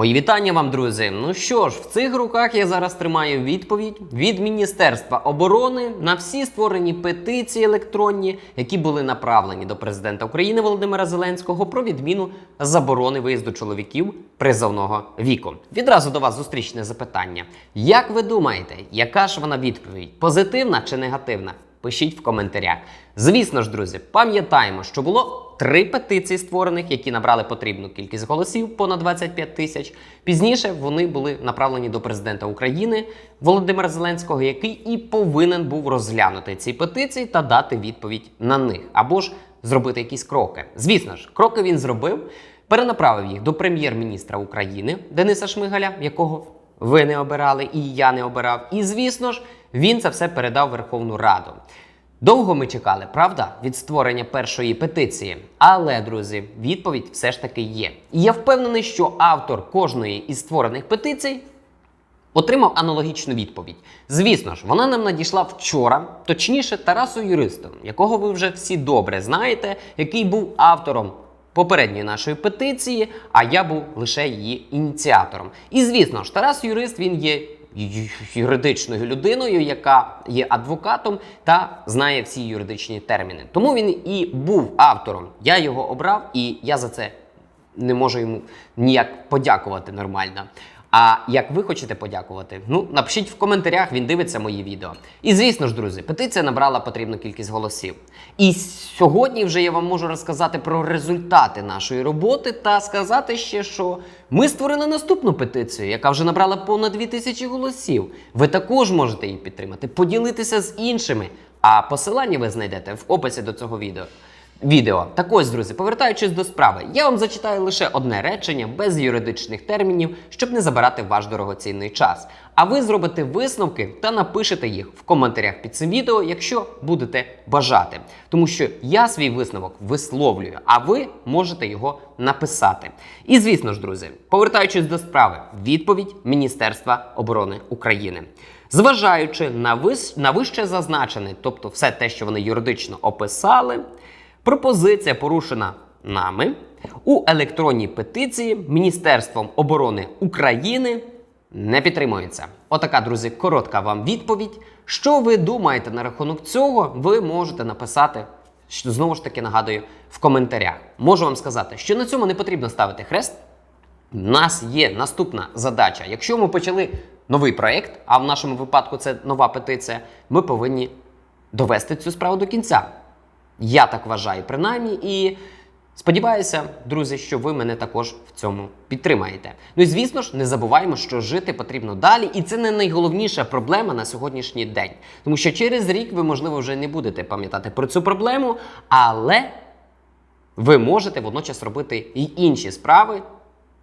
Мої вітання вам, друзі. Ну що ж, в цих руках я зараз тримаю відповідь від Міністерства оборони на всі створені петиції електронні, які були направлені до президента України Володимира Зеленського про відміну заборони виїзду чоловіків призовного віку. Відразу до вас зустрічне запитання. Як ви думаєте, яка ж вона відповідь? Позитивна чи негативна? Пишіть в коментарях. Звісно ж, друзі, пам'ятаємо, що було три петиції створених, які набрали потрібну кількість голосів понад 25 тисяч. Пізніше вони були направлені до президента України Володимира Зеленського, який і повинен був розглянути ці петиції та дати відповідь на них, або ж зробити якісь кроки. Звісно ж, кроки він зробив, перенаправив їх до прем'єр-міністра України Дениса Шмигаля, якого ви не обирали, і я не обирав. І звісно ж, він це все передав Верховну Раду. Довго ми чекали, правда, від створення першої петиції. Але, друзі, відповідь все ж таки є. І я впевнений, що автор кожної із створених петицій отримав аналогічну відповідь. Звісно ж, вона нам надійшла вчора, точніше, Тарасу Юристу, якого ви вже всі добре знаєте, який був автором попередньої нашої петиції, а я був лише її ініціатором. І звісно ж, Тарас Юрист він є юридичною людиною, яка є адвокатом та знає всі юридичні терміни. Тому він і був автором. Я його обрав, і я за це не можу йому ніяк подякувати нормально. А як ви хочете подякувати? Ну, напишіть в коментарях, він дивиться мої відео. І звісно ж, друзі, петиція набрала потрібну кількість голосів. І сьогодні вже я вам можу розказати про результати нашої роботи та сказати ще, що ми створили наступну петицію, яка вже набрала понад 2000 голосів. Ви також можете її підтримати, поділитися з іншими. А посилання ви знайдете в описі до цього відео відео. Так ось, друзі, повертаючись до справи, я вам зачитаю лише одне речення без юридичних термінів, щоб не забирати ваш дорогоцінний час. А ви зробите висновки та напишете їх в коментарях під цим відео, якщо будете бажати. Тому що я свій висновок висловлюю, а ви можете його написати. І звісно ж, друзі, повертаючись до справи, відповідь Міністерства оборони України. Зважаючи на, вище зазначене, тобто все те, що вони юридично описали, пропозиція порушена нами у електронній петиції Міністерством оборони України не підтримується. Отака, друзі, коротка вам відповідь. Що ви думаєте на рахунок цього? Ви можете написати. Знову ж таки нагадую в коментарях. Можу вам сказати, що на цьому не потрібно ставити хрест. У нас є наступна задача. Якщо ми почали новий проєкт, а в нашому випадку це нова петиція, ми повинні довести цю справу до кінця. Я так вважаю, принаймні, і сподіваюся, друзі, що ви мене також в цьому підтримаєте. Ну і звісно ж, не забуваємо, що жити потрібно далі, і це не найголовніша проблема на сьогоднішній день. Тому що через рік ви, можливо, вже не будете пам'ятати про цю проблему, але ви можете водночас робити і інші справи,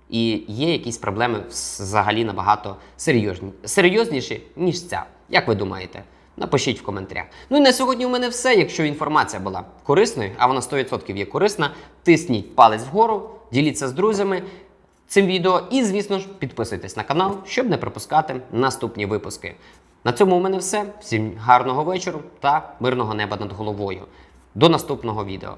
і є якісь проблеми взагалі набагато серйозні, серйозніші, ніж ця. Як ви думаєте? Напишіть в коментарях. Ну і на сьогодні у мене все. Якщо інформація була корисною, а вона 100% є корисна, тисніть палець вгору, діліться з друзями цим відео і, звісно ж, підписуйтесь на канал, щоб не пропускати наступні випуски. На цьому у мене все. Всім гарного вечора та мирного неба над головою. До наступного відео.